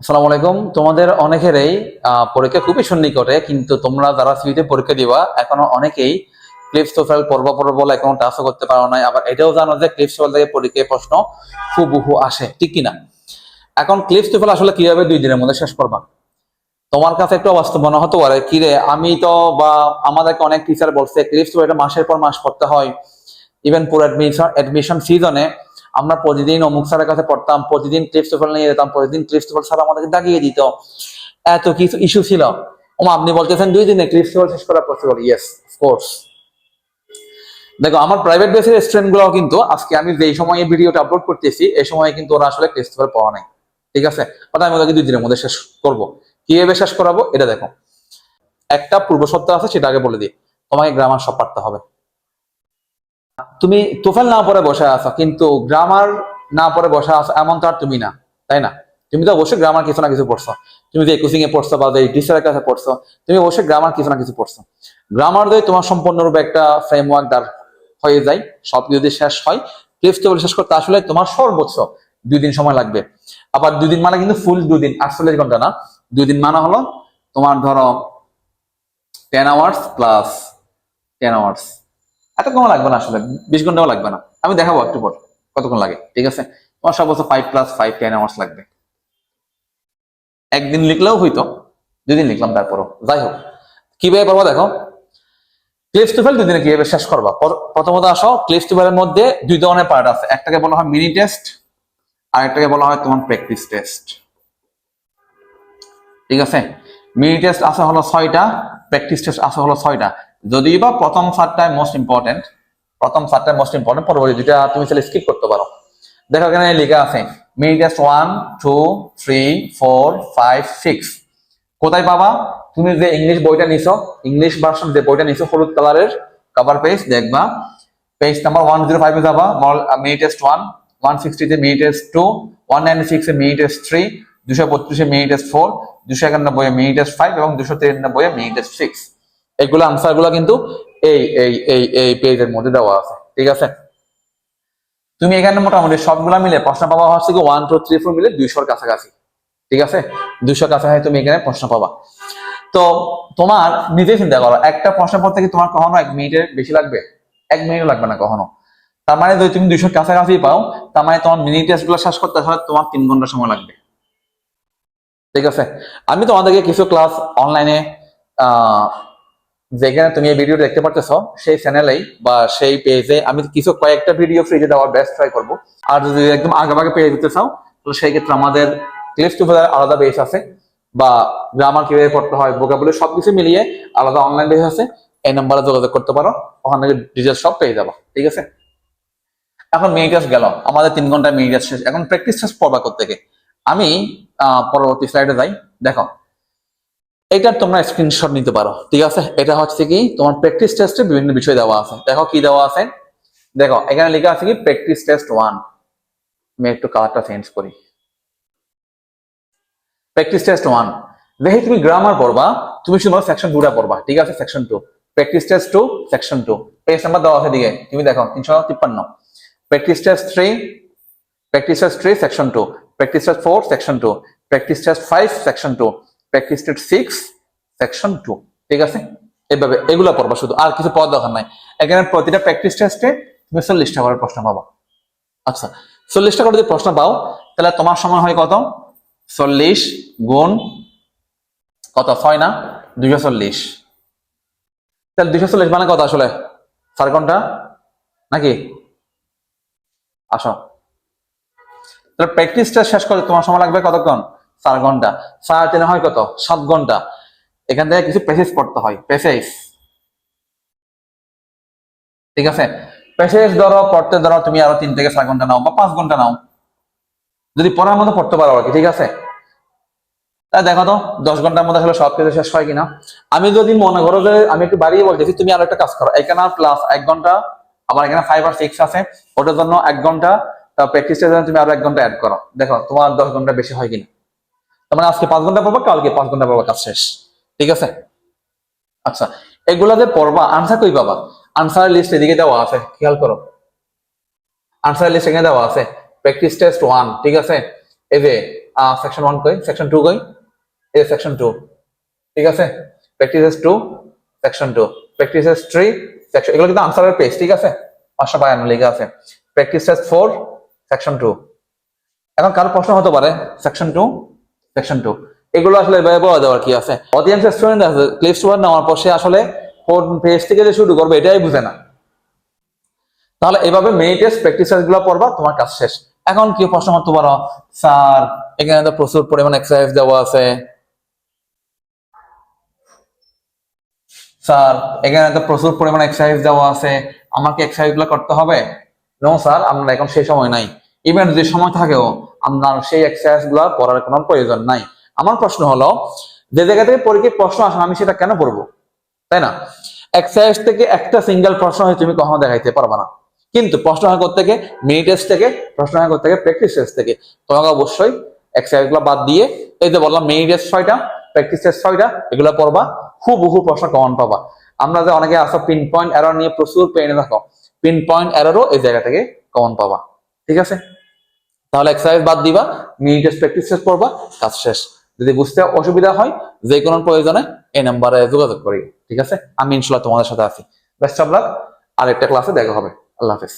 আসসালামু আলাইকুম। তোমাদের অনেকেরই পরীক্ষা খুবই সন্নিকটে, কিন্তু তোমরা যারা সিভিতে পরীক্ষা দিবা, এখনও অনেকেই ক্লিপস টোফেল পর্ব পর্ব বলে এখন টাচও করতে পারো নাই। আবার এটাও জানো যে ক্লিপস টোফেল থেকে পরীক্ষায় প্রশ্ন হুবহু আসে, ঠিক কিনা? এখন ক্লিপস টোফেল আসলে কীভাবে দুই দিনের মধ্যে শেষ করবা? তোমার কাছে একটু অবাস্তব মনে হতে পারে কি রে আমি তো বা আমাদেরকে অনেক টিচার বলছে ক্লিপস টোফেল মাসের পর মাস পড়তে হয়। ইভেন পুরো অ্যাডমিশন অ্যাডমিশন সিজনে আমরা প্রতিদিন অমুক স্যারের কাছে পড়তাম, প্রতিদিন ক্লিপস নিয়ে যেতাম, প্রতিদিন ক্লিপস টোফেল স্যার আমাদেরকে দাগিয়ে দিত। এত কিছু ইস্যু ছিল। আপনি বলতেছেন দুই দিনে ক্লিপস শেষ করা পসিবল ইয়েস কোর্স দেখো, আমার প্রাইভেট বেসের স্টুডেন্টগুলো কিন্তু আজকে আমি যেই সময়ে ভিডিওটা আপলোড করতেছি, এই সময়ে কিন্তু ওরা আসলে ক্লিপস টোফেল নাই। ঠিক আছে? ওটা আমি ওদেরকে দুই দিনের মধ্যে শেষ করব। কীভাবে শেষ করাবো? এটা দেখো। একটা পূর্ব আছে, সেটা আগে বলে দিই। তোমাকে গ্রামার সব পারতে হবে। তুমি তোফেল না পরে বসে আছো, কিন্তু গ্রামার না পরে বসে আছো, এমন তো আর তুমি না, তাই না? তুমি তো অবশ্যই গ্রামার কিছু না কিছু পড়ছো। তুমি যে কোচিং এ পড়ছো বা যে টিচারের কাছে পড়ছো, তুমি অবশ্যই গ্রামার কিছু না কিছু পড়ছো। গ্রামার দিয়ে তোমার সম্পূর্ণরূপে একটা ফ্রেমওয়ার্ক দাঁড় হয়ে যায়, সব যদি শেষ হয় টেবল শেষ করতে আসলে তোমার সর্বোচ্চ দুই দিন সময় লাগবে। আবার দুই দিন মানে কিন্তু ফুল দুই দিন, আটচল্লিশ ঘণ্টা না, দুই দিন মানে হলো তোমার ধরো ten hours plus ten hours এতক্ষণ লাগবে না আসলে, বিশ ঘন্টাও লাগবে না। আমি দেখাবো একটু পর, কতক্ষণ লাগে, ঠিক আছে? তোমার সব বছর five plus five ten hours লাগবে। একদিন লিখলেও হইতো, দুদিন লিখলাম, তারপরও। যাই হোক, কীভাবে পারব দেখো? ক্লিপস টুফেল দুই দিনে কীভাবে শেষ করবা? প্রথমত আসো ক্লিপস টুফেলের মধ্যে দুই ধরনের পার্ট আছে। একটাকে বলা হয় মিনি টেস্ট আর একটাকে বলা হয় তোমার প্র্যাকটিস টেস্ট ঠিক আছে? মিনি টেস্ট আছে হলো ছয়টা প্র্যাকটিস টেস্ট আছে হলো ছয়টা। যদিও বা প্রথম সারটাই মোস্ট ইম্পর্টেন্ট প্রথম সারটাই মোস্ট ইম্পর্টেন্ট পরবর্তী যেটা তুমি চাইলে স্কিপ করতে পারো। দেখো এখানে লেখা আছে mini test one two three four five six কোথায় পাবা? তুমি যে ইংলিশ বইটা নিছো ইংলিশ ভার্সন যে বইটা নিছো, হলুদ কালারের কভার পেজ দেখবা। পেজ নাম্বার ওয়ান জিরো ফাইভে যাবা mini test one one সিক্সটিতে mini test two one ninety সিক্সে মিনি টেস্ট থ্রি দুশো বত্রিশে মিনি টেস্ট ফোর দুশো একানব্বই মিনি টেস্ট ফাইভ এবং দুশো তিরানব্বই মিনি টেস্ট সিক্স এগুলো আনসারগুলো কিন্তু এই এই এই এই পেজের মধ্যে দেওয়া আছে। ঠিক আছে? তুমি এখানে মোটামুটি সবগুলা মিলে প্রশ্ন পাবা হচ্ছে কি ওয়ান টু থ্রি ফোর মিলে দুইশোর কাছাকাছি। ঠিক আছে? দুইশো কাছাকাছি তুমি এখানে প্রশ্ন পাবা। তো তোমার নিজে চিন্তা করো একটা প্রশ্ন পড়তে কি তোমার কখনো এক মিনিটের বেশি লাগবে? এক মিনিটও লাগবে না কখনো। তার মানে যদি তুমি দুইশোর কাছাকাছি পাও, তার মানে তোমার মিনি টেস্টগুলো শেষ করতে আসলে তোমার তিন ঘণ্টা সময় লাগবে। ঠিক আছে? আমি তোমাদেরকে কিছু ক্লাস অনলাইনে যেখানে তুমি এই ভিডিও দেখতে পারতেছো, সেই চ্যানেলেই বা সেই পেজে আমি কিছু কয়েকটা ভিডিও ফ্রিজে দেওয়ার বেস্ট ট্রাই করব। আর যদি একদম আগে পেয়ে দিতে চাও তো সেই ক্ষেত্রে আমাদের ক্লিপস টু আলাদা বেস আছে, বা গ্রামার কীভাবে পড়তে হয় ভোকাবুলারি সবকিছু মিলিয়ে আলাদা অনলাইন বেস আছে, এই নাম্বারে যোগাযোগ করতে পারো, ওখান থেকে ডিটেলস সব পেয়ে যাব, ঠিক আছে? এখন মিনি টেস্ট গেল, আমাদের তিন ঘণ্টা মিনি টেস্ট শেষ। এখন প্র্যাকটিস টেস্ট পড়বা থেকে আমি পরবর্তী স্লাইডে যাই, দেখো। এটা তোমরা স্ক্রিনশট নিতে পারো, ঠিক আছে? এটা হচ্ছে কি, তোমার প্র্যাকটিস টেস্টে বিভিন্ন বিষয় দেওয়া আছে। দেখো কি দেওয়া আছে? দেখো, এখানে লেখা আছে কি প্র্যাকটিস টেস্ট ওয়ান আমি একটু কালারটা চেঞ্জ করি। প্র্যাকটিস টেস্ট ওয়ান দেখে তুমি গ্রামার পড়বা, তুমি শুধু সেকশন টুটা পড়বা, ঠিক আছে? Section two practice test two section two page number দেওয়া আছে দিকে তুমি দেখো, তিনশো তিপ্পান্ন। Practice test three practice test three section two practice test four section two practice test five section two practice six section two ঠিক আছে? এইভাবে এগুলো পড়বা শুধু, আর কিছু পড়ার দরকার নাই। এখানে প্রতিটা প্র্যাকটিস টেস্টে তুমি চল্লিশটা করে প্রশ্ন পাবা। আচ্ছা চল্লিশটা করে যদি প্রশ্ন পাও, তাহলে তোমার সময় হয় কত? চল্লিশ গুণ কত? ছয় না? দুইশো চল্লিশ। তাহলে দুইশো চল্লিশ মানে কত আসলে? চার ঘণ্টা নাকি? আসো। তাহলে প্র্যাকটিসটা শেষ করে তোমার সময় লাগবে কতক্ষণ? চার ঘণ্টা। চার তিনে হয় কত? সাত ঘণ্টা। এখান থেকে কিছু প্যাসেজ পড়তে হয়। প্যাসেজ ঠিক আছে? প্যাসেজ ধরো, পড়তে ধরো, তুমি আরও তিন থেকে চার ঘণ্টা নাও বা পাঁচ ঘণ্টা নাও। যদি পড়ার মতো পড়তে পারো আর কি, ঠিক আছে? তা দেখো তো, দশ ঘণ্টার মধ্যে আসলে সব কিছু শেষ হয় কিনা। আমি যদি মনে করো যে আমি একটু বাড়িয়ে বলতেছি, তুমি আরও একটা কাজ করো। এখানে প্লাস এক ঘণ্টা, আবার এখানে ফাইভ আর সিক্স আছে। ওটার জন্য এক ঘণ্টা তা প্র্যাকটিসের জন্য তুমি আরও এক ঘণ্টা অ্যাড করো। দেখো, তোমার দশ ঘণ্টা বেশি হয় কিনা। তার মানে আজকে পাঁচ ঘণ্টা পড়বা, কালকে পাঁচ ঘণ্টা পড়বা, কাজ শেষ। ঠিক আছে? আচ্ছা এগুলা যে পড়বা আনসার কই পাবা? আনসার লিস্ট এদিকে দেওয়া আছে, খেয়াল করো। আনসার লিস্ট এখানে দেওয়া আছে প্র্যাকটিস টেস্ট ওয়ান ঠিক আছে? এই যে সেকশন ওয়ান কই? সেকশন টু কই? এই সেকশন টু ঠিক আছে? Practices two section two practices three section এগুলো কিন্তু আনসারের পেজ ঠিক আছে? পাঁচশো বায়ান্ন লেখা আছে। প্র্যাকটিসেস ফোর সেকশন টু এখন কারও প্রশ্ন হতে পারে সেকশন টু সেকশন টু এগুলো আসলে বলা দেওয়ার কি আছে? অডিয়েন্স স্টুডেন্ট আছে ক্লিপ স্টুডেন্ট নেওয়ার পর সে আসলে কোন পেজ থেকে যে শুরু করবে, এটাই বুঝে না। তাহলে এভাবে মেনি টেস্ট প্র্যাকটিসগুলো পড়বা, তোমার কাজ শেষ। এখন কি প্রশ্ন করতে পারো? স্যার এখানে তো প্রচুর পরিমাণ এক্সারসাইজ দেওয়া আছে। স্যার এখানে তো প্রচুর পরিমাণ এক্সারসাইজ দেওয়া আছে। আমাকে এক্সারসাইজগুলো করতে হবে? নো স্যার আমরা এখন সেই সময় নাই। ইভেন যে সময় থাকেও আপনার সেই এক্সারসাইজগুলো পড়ার কোনো প্রয়োজন নাই। আমার প্রশ্ন হলো, যে জায়গা থেকে পরীক্ষায় প্রশ্ন আসে আমি সেটা কেন পড়ব? তাই না? এক্সারসাইজ থেকে একটা সিঙ্গেল প্রশ্ন হয় তুমি কখনো দেখাইতে পারবে না। কিন্তু প্রশ্ন হয় করতে থেকে মিনি টেস্ট থেকে, প্রশ্ন হয় করতে থেকে প্র্যাকটিস টেস্ট থেকে তোমাকে অবশ্যই এক্সারসাইজগুলো বাদ দিয়ে, এই যে বললাম মিনি টেস্ট ছয়টা প্র্যাকটিস টেস্ট ছয়টা, এগুলো পড়বা খুব বহু প্রশ্ন কমন পাবা। আমরা যে অনেকে আসো পিন পয়েন্ট এরর নিয়ে প্রচুর পেনে থাকো পিন পয়েন্ট এররও এই জায়গা থেকে কমন পাবা। ঠিক আছে? তাহলে এক্সারসাইজ বাদ দিবা মিনিটের প্র্যাকটিস শেষ করবা, কাজ শেষ। যদি বুঝতে অসুবিধা হয় যে কোনো প্রয়োজনে এই নাম্বারে যোগাযোগ করি ঠিক আছে? আমি ইনশাল্লাহ তোমাদের সাথে আছি। বেস্ট অফ লাক আরেকটা ক্লাসে দেখা হবে। আল্লাহ হাফেজ।